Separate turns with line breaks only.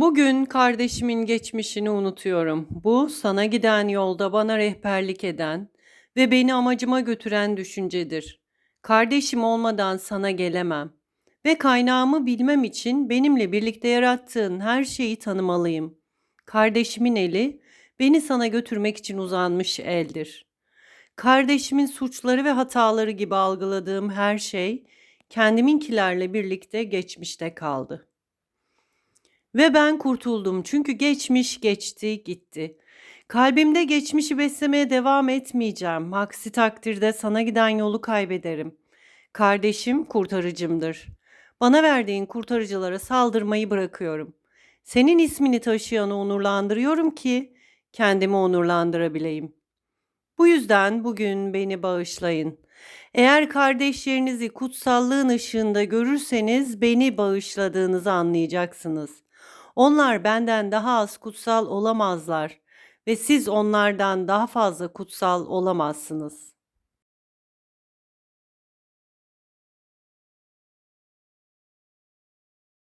Bugün kardeşimin geçmişini unutuyorum. Bu sana giden yolda bana rehberlik eden ve beni amacıma götüren düşüncedir. Kardeşim olmadan sana gelemem ve kaynağımı bilmem için benimle birlikte yarattığın her şeyi tanımalıyım. Kardeşimin eli beni sana götürmek için uzanmış eldir. Kardeşimin suçları ve hataları gibi algıladığım her şey kendiminkilerle birlikte geçmişte kaldı. Ve ben kurtuldum çünkü geçmiş geçti gitti. Kalbimde geçmişi beslemeye devam etmeyeceğim. Aksi takdirde sana giden yolu kaybederim. Kardeşim kurtarıcımdır. Bana verdiğin kurtarıcılara saldırmayı bırakıyorum. Senin ismini taşıyanı onurlandırıyorum ki kendimi onurlandırabileyim. Bu yüzden bugün beni bağışlayın. Eğer kardeşlerinizi kutsallığın ışığında görürseniz beni bağışladığınızı anlayacaksınız. Onlar benden daha az kutsal olamazlar ve siz onlardan daha fazla kutsal olamazsınız.